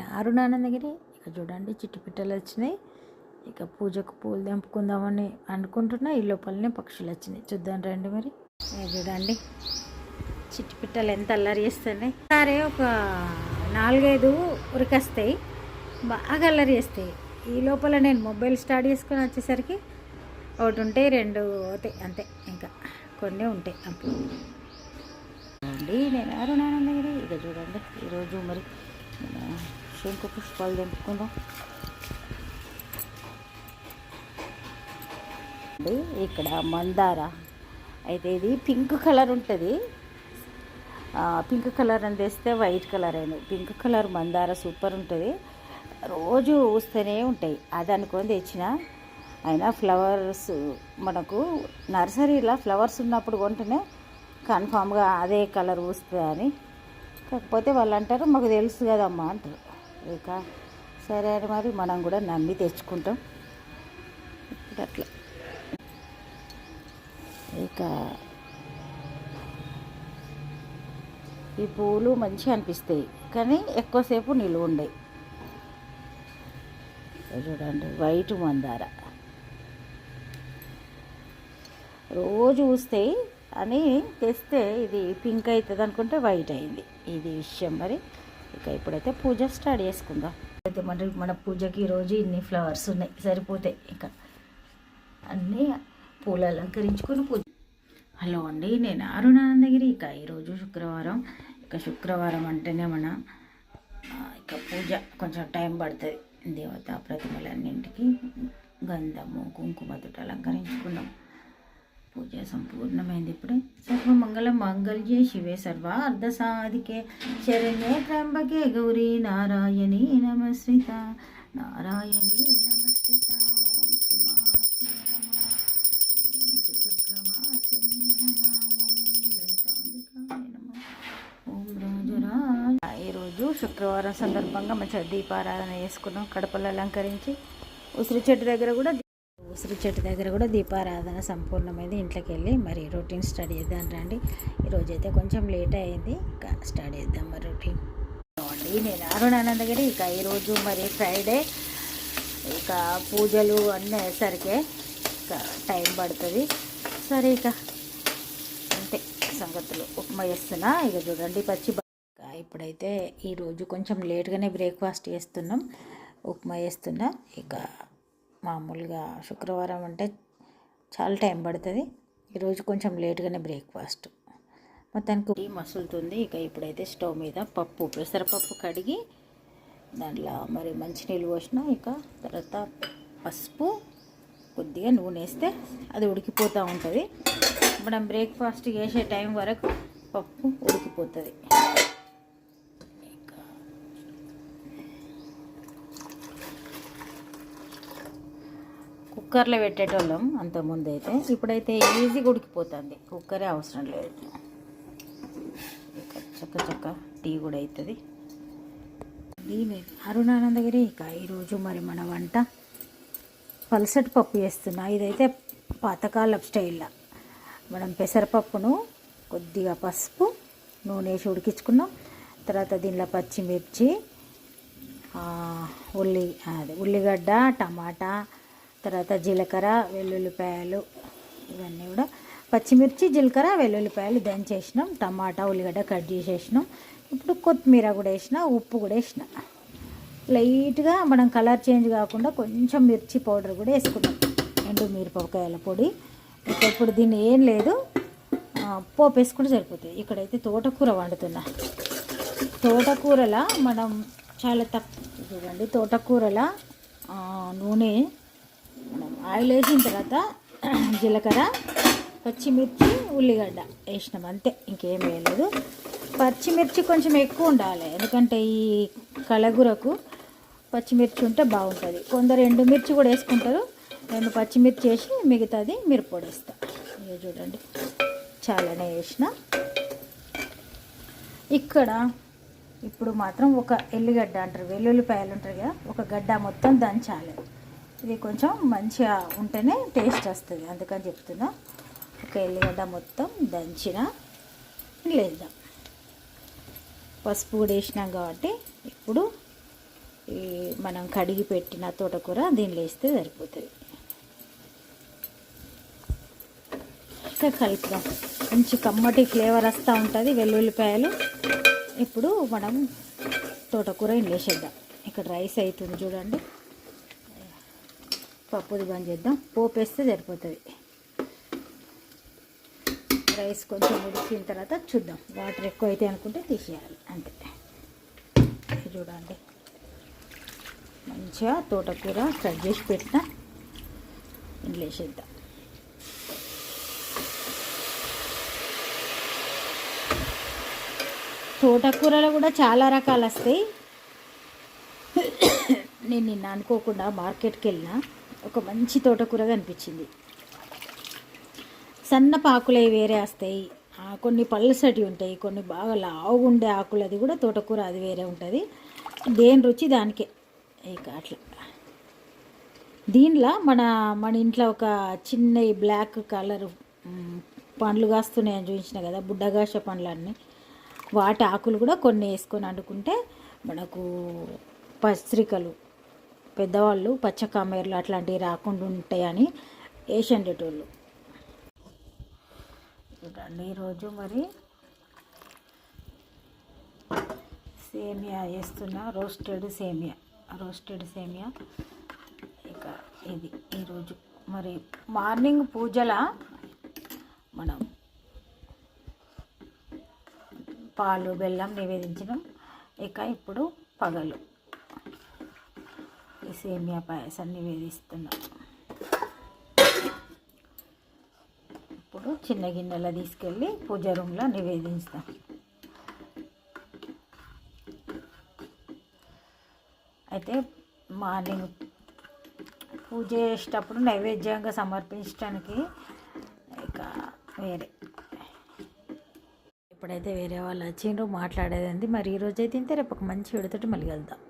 నేను అరుణానందగిరి ఇక చూడండి చిట్టి పిట్టలు వచ్చినాయి. ఇక పూజకు పూలు తెంపుకుందామని అనుకుంటున్నా. ఈ లోపలనే పక్షులు వచ్చినాయి. చూద్దాం రండి మరి. చూడండి చిట్టి పిట్టలు ఎంత అల్లరి చేస్తున్నాయి. సరే ఒక నాలుగైదు ఉరికొస్తాయి. బాగా అల్లరి చేస్తాయి. ఈ లోపల నేను మొబైల్ స్టార్ట్ చేసుకుని వచ్చేసరికి ఒకటి ఉంటాయి రెండు అవుతాయి. అంతే. ఇంకా కొన్ని ఉంటాయి. అప్పుడు అండి నేను అరుణానందగిరి ఇక చూడండి ఈరోజు మరి శంకు పుష్పాలు తెంపుకుందాం అండి ఇక్కడ మందార. అయితే ఇది పింక్ కలర్ ఉంటుంది. పింక్ కలర్ అని తెస్తే వైట్ కలర్ అయింది పింక్ కలర్ మందార సూపర్ ఉంటుంది. రోజు ఊస్తూనే ఉంటాయి. అది అనుకొని తెచ్చిన అయినా ఫ్లవర్స్ మనకు నర్సరీలో ఫ్లవర్స్ ఉన్నప్పుడు కొంటేనే కన్ఫామ్గా అదే కలర్ వస్తుంది అని. కాకపోతే వాళ్ళు అంటారు మాకు తెలుసు కదమ్మా అంటారు. ఇక సరే అని మరి మనం కూడా నమ్మి తెచ్చుకుంటాం. ఇప్పుడు అట్లా ఇక ఈ పూలు మంచిగా అనిపిస్తాయి కానీ ఎక్కువసేపు నిలువ ఉండవు చూడండి వైట్ మందార. రోజు చూస్తాయి అని తెస్తే ఇది పింక్ అవుతుంది అనుకుంటే వైట్ అయింది. ఇది విషయం మరి. ఇక ఇప్పుడైతే పూజ స్టార్ట్ చేసుకుందాం. అయితే మన మన పూజకి ఈరోజు ఇన్ని ఫ్లవర్స్ ఉన్నాయి సరిపోతాయి ఇంకా. అన్నీ పూలు అలంకరించుకొని పూజ. హలో అండి నేను అరుణానందగిరి. ఇక ఈరోజు శుక్రవారం. ఇక శుక్రవారం అంటేనే మన ఇక పూజ కొంచెం టైం పడుతుంది. దేవతా ప్రతిమలన్నింటికి గంధము కుంకుమతోటి అలంకరించుకున్నాం. పూజ సంపూర్ణమైంది ఇప్పుడే. సర్వమంగళ మంగళ్యే శివే సర్వ అర్ధ సాధికే శరణ్యే త్రంబకే గౌరీ నారాయణీ నమస్కృత. నారాయణీ నమస్కృత. ఓం శ్రీ ఓం శ్రీ ఓం ఈరోజు శుక్రవారం సందర్భంగా మంచిగా దీపారాధన చేసుకున్నాం. కడపలు అలంకరించి. ఉసిరి చెట్టు దగ్గర కూడా ఉసిరి చెట్టు దగ్గర కూడా దీపారాధన సంపూర్ణమైంది. ఇంట్లోకి వెళ్ళి మరి రొటీన్ స్టార్ట్ చేద్దాం రండి. ఈరోజు అయితే కొంచెం లేట్ అయింది. ఇంకా స్టార్ట్ చేద్దాం మరి రొటీన్ అండి నేను అరుణానందగిరి ఇక ఈరోజు మరి ఫ్రైడే ఇక పూజలు అన్నీ అయ్యేసరికే ఇక టైం పడుతుంది. సరే ఇక అంతే సంగతులు. ఉప్మా చేస్తున్నా. ఇక చూడండి పచ్చి ఇప్పుడైతే ఈరోజు కొంచెం లేట్గానే బ్రేక్ఫాస్ట్ చేస్తున్నాం. ఉప్మా చేస్తున్నా. ఇక మామూలుగా శుక్రవారం అంటే చాలా టైం పడుతుంది. ఈరోజు కొంచెం లేట్గానే బ్రేక్ఫాస్ట్. మొత్తానికి మసులుతుంది. ఇక ఇప్పుడైతే స్టవ్ మీద పప్పు పెసరపప్పు కడిగి దాంట్లో మరి మంచినీళ్ళు పోసిన ఇక తర్వాత పసుపు కొద్దిగా నూనె వేస్తే అది ఉడికిపోతూ ఉంటుంది. మనం బ్రేక్ఫాస్ట్ చేసే టైం వరకు పప్పు ఉడికిపోతుంది ఇక కుక్కర్లో పెట్టేటోళ్ళం అంతకుముందు అయితే ఇప్పుడైతే ఈజీగా ఉడికిపోతుంది. కుక్కరే అవసరం లేదు చక్క చక్క టీ కూడా అవుతుంది దీని అరుణానందగిరి ఇక ఈరోజు మరి మన వంట పలసటి పప్పు చేస్తున్నా. ఇదైతే పాతకాలపు స్టైల్లో. మనం పెసరపప్పును కొద్దిగా పసుపు నూనె వేసి ఉడికించుకున్నాం. తర్వాత దీనిలో పచ్చిమిర్చి ఉల్లి అదే ఉల్లిగడ్డ టమాటా తర్వాత జీలకర్ర వెల్లుల్లిపాయలు ఇవన్నీ కూడా పచ్చిమిర్చి జీలకర్ర వెల్లుల్లిపాయలు దంచేసినాం టమాటా ఉల్లిగడ్డ కట్ చేసేసినాం. ఇప్పుడు కొత్తిమీర కూడా వేసిన ఉప్పు కూడా వేసిన. లైట్గా మనం కలర్ చేంజ్ కాకుండా కొంచెం మిర్చి పౌడర్ కూడా వేసుకున్నాం. ఎండు మిరపకాయల పొడి. ఇక ఇప్పుడు దీన్ని ఏం లేదు. పోపు వేసుకుంటే సరిపోతుంది. ఇక్కడైతే తోటకూర వండుతున్నా. తోటకూరలా మనం చాలా తక్కువ చూడండి తోటకూరలా నూనె ఆయిల్ వేసిన తర్వాత జీలకర్ర పచ్చిమిర్చి ఉల్లిగడ్డ వేసినాం అంతే. ఇంకేం వేయలేదు. పచ్చిమిర్చి కొంచెం ఎక్కువ ఉండాలి. ఎందుకంటే ఈ కలగూరకు పచ్చిమిర్చి ఉంటే బాగుంటుంది. కొందరు ఎండుమిర్చి కూడా వేసుకుంటారు. నేను పచ్చిమిర్చి వేసి మిగతాది మిరపొడి వేస్తా. ఇక చూడండి. చాలానే వేసిన. ఇక్కడ ఇప్పుడు మాత్రం ఒక ఎల్లిగడ్డ అంటారు. వెల్లుల్లిపాయలు ఉంటారు కదా ఒక గడ్డ మొత్తం దంచాలి. ఇది కొంచెం మంచిగా ఉంటేనే టేస్ట్ వస్తుంది అందుకని చెప్తున్నా. ఒక ఎల్లిగడ్డ మొత్తం దంచిన లేదా పసుపు కూడా వేసినాం కాబట్టి ఇప్పుడు ఈ మనం కడిగి పెట్టిన తోటకూర దీనిలో వేస్తే సరిపోతుంది. ఇంకా కలుపుదాం. మంచి కమ్మటి ఫ్లేవర్ వస్తూ ఉంటుంది వెల్లుల్లిపాయలు. ఇప్పుడు మనం తోటకూర ఇందులో వేసేద్దాం. ఇక్కడ రైస్ అవుతుంది చూడండి. పప్పుది బంద్ చేద్దాం. పోపు వేస్తే సరిపోతుంది. రైస్ కొంచెం ఉడికిన తర్వాత చూద్దాం. వాటర్ ఎక్కువ అయితే అనుకుంటే తీసేయాలి. అంతే. చూడండి. మంచిగా తోటకూర కట్ చేసి పెట్టిన. ఇంట్లో వేసేద్దాం. తోటకూరలో కూడా చాలా రకాలు వస్తాయి. నేను నిన్న అనుకోకుండా మార్కెట్కి వెళ్ళిన. ఒక మంచి తోటకూర కనిపించింది. సన్న పాకులవి వేరే వస్తాయి. కొన్ని పల్సటి ఉంటాయి కొన్ని బాగా లావుగా ఉండే ఆకులు అది కూడా తోటకూర అది వేరే ఉంటుంది. దేని రుచి దానికే. ఇక అట్లా దీనిలో మన మన ఇంట్లో ఒక చిన్న బ్లాక్ కలర్ పండ్లు కాస్తున్నాయని చూపించిన కదా బుడ్డగాష పండ్లన్నీ. వాటి ఆకులు కూడా కొన్ని వేసుకొని వండుకుంటే మనకు పత్రికలు పెద్దవాళ్ళు పచ్చ కామెర్లు అట్లాంటివి రాకుండా ఉంటాయని వేసండేటోళ్ళు చూడండి ఈరోజు మరి సేమియా వేస్తున్నా రోస్టెడ్ సేమియా. రోస్టెడ్ సేమియా ఇక ఇది ఈరోజు. మరి మార్నింగ్ పూజల మనం పాలు బెల్లం నివేదించడం ఇక ఇప్పుడు పగలు. సేమియా పాయసం నివేదిస్తున్నాం ఇప్పుడు చిన్న గిన్నెలో తీసుకెళ్ళి పూజ రూమ్లో నివేదిస్తాం అయితే మార్నింగ్ పూజ చేసేటప్పుడు నైవేద్యంగా సమర్పించడానికి ఇక వేరే. ఇప్పుడైతే వేరే వాళ్ళు వచ్చిండ్రు మాట్లాడేది మరి ఈరోజు అయితే ఇంతే రేపు ఒక మంచి విడతటి మళ్ళీ వెళ్దాం